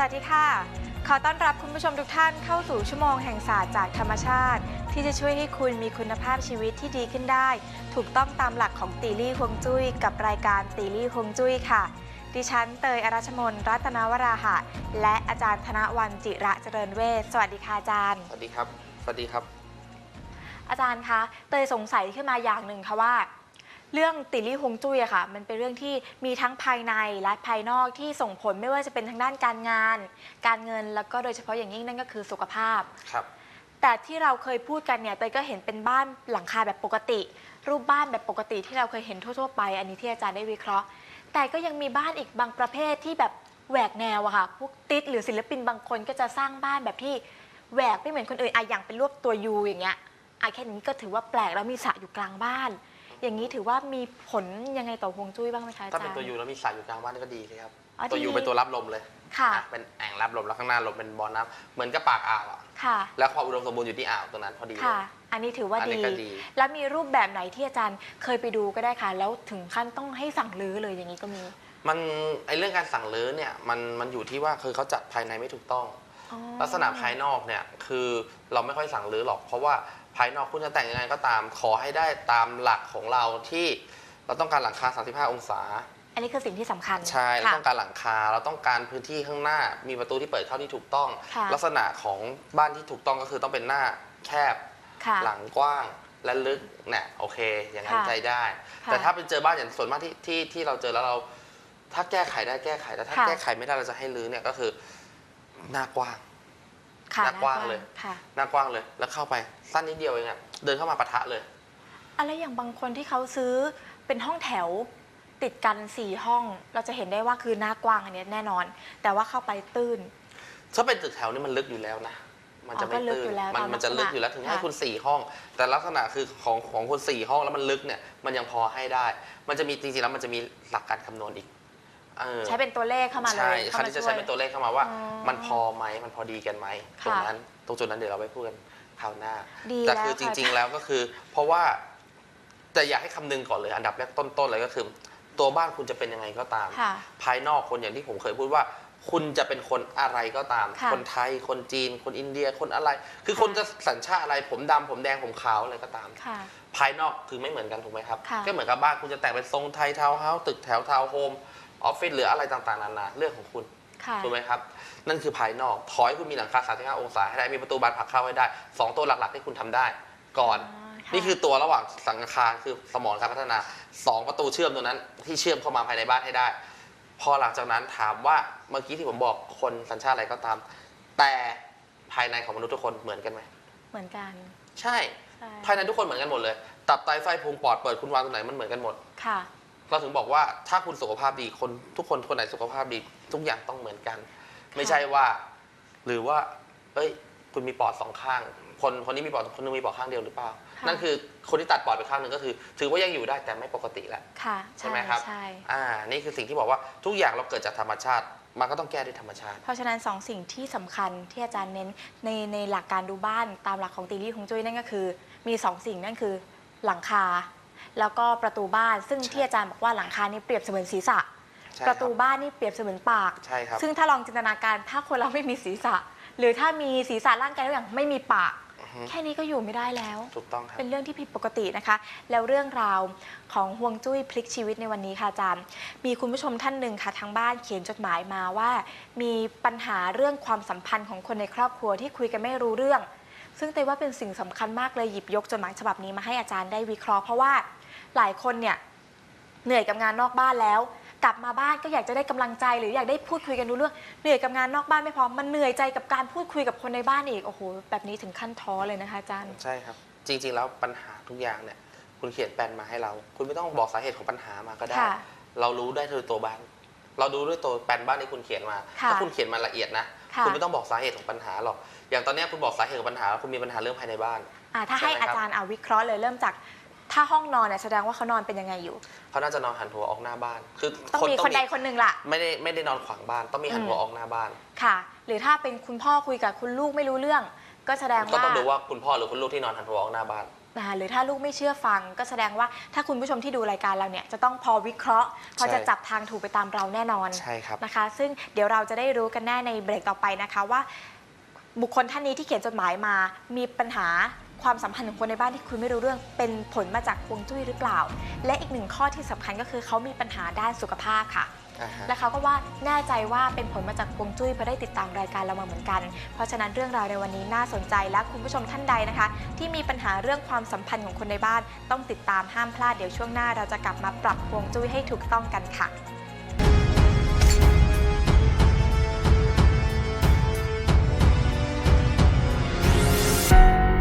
วัสดีค่ะ ขอต้อนรับคุณผู้ชมทุกท่านเข้าสู่ชั่วโมงแห่งศาสตร์จากธรรมชาติ ที่จะช่วยให้คุณมีคุณภาพชีวิตที่ดีขึ้นได้ ถูกต้องตามหลักของตีลี่ฮวงจุ้ย กับรายการตีลี่ฮวงจุ้ยค่ะ ดิฉันเตยอรัชมนรัตนวราหะ และอาจารย์ธนวันจิระเจริญเวชสวัสดีค่ะอาจารย์ สวัสดีครับ สวัสดีครับ อาจารย์คะ เตยสงสัยขึ้นมาอย่างหนึ่งค่ะว่า เรื่องติลี่ฮวงจุ้ยอะค่ะ มันเป็นเรื่องที่มีทั้งภายในและภายนอกที่ส่งผลไม่ว่าจะเป็นทางด้านการงาน การเงินแล้วก็โดยเฉพาะอย่างยิ่งนั่นก็คือสุขภาพ ครับ แต่ที่เราเคยพูดกันเนี่ยเตยก็เห็นเป็นบ้านหลังคาแบบปกติ รูปบ้านแบบปกติที่เราเคยเห็นทั่วๆไป อันนี้ที่อาจารย์ได้วิเคราะห์ แต่ก็ยังมีบ้านอีกบางประเภทที่แบบแหวกแนวอะค่ะพวกติดหรือศิลปินบางคนก็จะสร้างบ้านแบบที่แหวกไม่เหมือนคนอื่นอะอย่างเป็นรูปตัวยูอย่างเงี้ยอะแค่นี้ก็ถือว่าแปลกแล้วมีสระอยู่กลางบ้าน อย่างนี้ถือว่ามีผลยังไงต่อฮวงจุ้ยบ้างไหมคะอาถ้าจารเป็นย์ตัวยูแล้วมีสายอยู่กลางบ้านก็ดีเลยครับ อ๋อตัวยูดีเป็นตัวรับลมเลยค่ะนะเป็นแอ่งรับลมแล้วข้างหน้าลมเป็นบ่อน้ำเหมือนกับปากอ่าวอะค่ะ แล้วความอุดมสมบูรณ์อยู่ที่อ่าวตรงนั้นพอดีเลยค่ะ อันนี้ถือว่าอันนี้ดี ก็ดี แล้วมีรูปแบบไหนที่อาจารย์เคยไปดูก็ได้ค่ะ แล้วถึงขั้นต้องให้สั่งรื้อเลยอย่างนี้ก็มี มันไอเรื่องการสั่งรื้อเนี่ยมันมันอยู่ที่ว่าคือเขาจัดภายในไม่ถูกต้องอ๋อลักษณะภายนอกเนี่ยคือเราไม่ค่อยสั่งรื้อหรอก เพราะว่า ภายนอกคุณจะแต่งยังไงก็ตาม ขอให้ได้ตามหลักของเราที่เราต้องการหลังคา 35 องศา อันนี้คือสิ่งที่สำคัญใช่เราค่ะ ต้องการหลังคาเราต้องการพื้นที่ข้างหน้า มีประตูที่เปิดเข้าที่ถูกต้อง ค่ะ ลักษณะของบ้านที่ถูกต้องก็คือต้องเป็นหน้าแคบ ค่ะ หลังกว้างและลึกเนี่ยโอเค อย่างนั้นค่ะใจได้ ค่ะแต่ถ้าเป็นเจอบ้านอย่างส่วนมากที่ที่ที่เราเจอแล้วเรา ถ้าแก้ไขได้แก้ไขแต่ถ้าค่ะ แก้ไขไม่ได้เราจะให้รื้อเนี่ยก็คือหน้ากว้าง ค่ะหน้ากว้างเลยค่ะหน้ากว้างเลย แล้วเข้าไปสั้นนิดเดียวเองอะเดินเข้ามาปะทะเลยอะไรอย่างบางคนที่เขาซื้อเป็นห้องแถวติดกันสี่ห้อง เราจะเห็นได้ว่าคือหน้ากว้างอันเนี้ยแน่นอน แต่ว่าเข้าไปตื้น ถ้าเป็นตึกแถวนี่มันลึกอยู่แล้วนะ มันจะอ๋อไม่ก็ลึกตื้อนยู่แล้วมัตามมันจะลึกอยู่แล้วลักษณะถึงให้ค่ะ คุณสี่ห้อง แต่ลักษณะคือของของคุณสี่ห้องแล้วมันลึกเนี่ยมันยังพอให้ได้ มันจะมีจริงๆแล้วมันจะมีหลักการคำนวณอีก เออใช้เป็นตัวเลขเข้ามาเลยใช่เข้าคราวมานี้จะช่ใช้วยเป็นตัวเลขเข้ามาว่า อ๋อมันพอไหมมันพอดีกันไหมตรงค่ะนั้นตรงจุดนั้นเดี๋ยวเราไปพูดกันคราวหน้า ดีแต่แล้วคือจค่ะ ริง ๆ แล้วก็คือ เพราะว่าแต่อยากให้คำนึงก่อนเลยอันดับแรกต้นๆเลยก็คือ ตัวบ้านคุณจะเป็นยังไงก็ตาม ค่ะ ภายนอกคนอย่างที่ผมเคยพูดว่า คุณจะเป็นคนอะไรก็ตามค่ะคนไทย คนจีน คนอินเดียคนอะไร คือคนจะสัญชาติอะไรผมดำผมแดงผมขาวอะไรก็ตาม ค่ะ ภายนอกคือไม่เหมือนกันถูกไหมครับ ค่ะก็เหมือนกับบ้านคุณจะแต่งเป็นทรงไทยทาวน์เฮาส์ตึกแถวทาวน์โฮม ออฟฟิศหรืออะไรต่างๆนานาเรื่องของคุณค่ะ ถูกไหมครับ นั่นคือภายนอกขอให้คุณมีหลังคา 35 องศาให้ได้มีประตูบานผลักเข้าให้ได้ 2 ตัวหลักๆที่คุณทำได้ ก่อน อ๋อค่ะนี่คือตัวระหว่างสังคารคือสมองการพัฒนา 2 ประตูเชื่อมตัวนั้น ที่เชื่อมเข้ามาภายในบ้านให้ได้ พอหลังจากนั้นถามว่าเมื่อกี้ที่ผมบอกคนสัญชาติอะไรก็ตาม แต่ภายในของมนุษย์ทุกคนเหมือนกันไหมเหมือนกันใช่ ใช่ภายในทุกคนเหมือนกันหมดเลย ตับไตไส้พุงปอดเปิดคุณวางตรงไหนมันเหมือนกันหมด ค่ะ เราถึงบอกว่าถ้าคุณสุขภาพดีคนทุกคนคนไหนสุขภาพดีทุกอย่างต้องเหมือนกัน ไม่ใช่ว่า หรือว่า เอ้ย คุณมีปอดสองข้าง คนคนนี้มีปอดคนนึงมีปอดข้างเดียวหรือเปล่า ค่ะ นั่นคือคนที่ตัดปอดไปข้างหนึ่งก็คือ ถือว่ายังอยู่ได้แต่ไม่ปกติแล้ว ค่ะใช่ไหมครับ ใช่ อ่า นี่คือสิ่งที่บอกว่าทุกอย่างเราเกิดจากธรรมชาติ มันก็ต้องแก้ด้วยธรรมชาติ เพราะฉะนั้นสองสิ่งที่สำคัญที่อาจารย์เน้นในในหลักการดูบ้านตามหลักของตีรี่ฮวงจุ้ยนั่นก็คือ มีสองสิ่งนั่นคือหลังคา แล้วก็ประตูบ้านซึ่งใช่ที่อาจารย์บอกว่าหลังคานี่เปรียบเสมือนศีรษะ ใช่ประตูคบบ้านนี่เปรียบเสมือนปาก ใช่ครับ ซึ่งถ้าลองจินตนาการถ้าคนเราไม่มีศีรษะ หรือถ้ามีศีรษะร่างกายทุกอย่างไม่มีปาก อือฮึแค่นี้ก็อยู่ไม่ได้แล้ว ถูกต้องครับ เป็นเรื่องที่ผิดปกตินะคะ แล้วเรื่องราวของห่วงจุ้ยพลิกชีวิตในวันนี้ค่ะอาจารย์ มีคุณผู้ชมท่านหนึ่งค่ะทางบ้านเขียนจดหมายมาว่า มีปัญหาเรื่องความสัมพันธ์ของคนในครอบครัวที่คุยกันไม่รู้เรื่อง ซึ่งเตยว่าเป็นสิ่งสำคัญมากเลยหยิบยกจดหมายฉบับนี้มาให้อาจารย์ได้วิเคราะห์เพราะว่าหลายคนเนี่ยเหนื่อยกับงานนอกบ้านแล้ว กลับมาบ้านก็อยากจะได้กำลังใจ หรืออยากได้พูดคุยกันรู้เรื่องเหนื่อยกับงานนอกบ้านไม่พอมันเหนื่อยใจกับการพูดคุยกับคนในบ้านอีกโอ้โหแบบนี้ถึงขั้นท้อเลยนะคะอาจารย์ใช่ครับ จริง ๆ แล้วปัญหาทุกอย่างเนี่ยคุณเขียนแปลนมาให้เรา คุณไม่ต้องบอกสาเหตุของปัญหามาก็ได้ค่ะเรารู้ได้โดยตัวบ้าน เราดูด้วยตัวแปลนบ้านที่คุณเขียนมาค่ะถ้าคุณเขียนมาละเอียดนะ ค่ะ คุณไม่ต้องบอกสาเหตุของปัญหาหรอก อย่างตอนเนี้ยคุณบอกสาเหตุของปัญหาแล้วคุณมีปัญหาเรื่องภายในบ้าน อ่าถ้าให้ใช่ไหมครัอาบ จารย์เอาวิเคราะห์เลยเริ่มจากถ้าห้องนอนเนี่ยแสดงว่าเขานอนเป็นยังไงอยู่ เขาน่าจะนอนหันหัวออกหน้าบ้าน คือต้องมีคนใดคนหนึ่งล่ะ ไม่ได้ไม่ได้นอนขวางบ้าน ต้องมีหันหัวอืม ออกหน้าบ้าน ค่ะ หรือถ้าเป็นคุณพ่อคุยกับคุณลูกไม่รู้เรื่อง ก็แสดงก็ว่าต้องดูว่าคุณพ่อหรือคุณลูกที่นอนหันหัวออกหน้าบ้านนะคะหรือถ้าลูกไม่เชื่อฟัง ก็แสดงว่าถ้าคุณผู้ชมที่ดูรายการเราเนี่ยจะต้องพอวิเคราะห์ พอจะใช่จับทางถูกไปตามเราแน่นอน ใช่ครับ นะคะ ซึ่งเดี๋ยวเราจะได้รู้กันแน่ในเบรกต่อไปนะคะว่า บุคคลท่านนี้ที่เขียนจดหมายมา มีปัญหาความสัมพันธ์ของคนในบ้านที่คุณไม่รู้เรื่อง เป็นผลมาจากฮวงจุ้ยหรือเปล่า และอีกหนึ่งข้อที่สำคัญก็คือเขามีปัญหาด้านสุขภาพค่ะ อ่าฮะ และเขาก็ว่าแน่ใจว่าเป็นผลมาจากฮวงจุ้ยเพราะได้ติดตามรายการเรามาเหมือนกัน เพราะฉะนั้นเรื่องราวในวันนี้น่าสนใจและคุณผู้ชมท่านใดนะคะ ที่มีปัญหาเรื่องความสัมพันธ์ของคนในบ้าน ต้องติดตามห้ามพลาดเดี๋ยวช่วงหน้าเราจะกลับมาปรับฮวงจุ้ยให้ถูกต้องกันค่ะ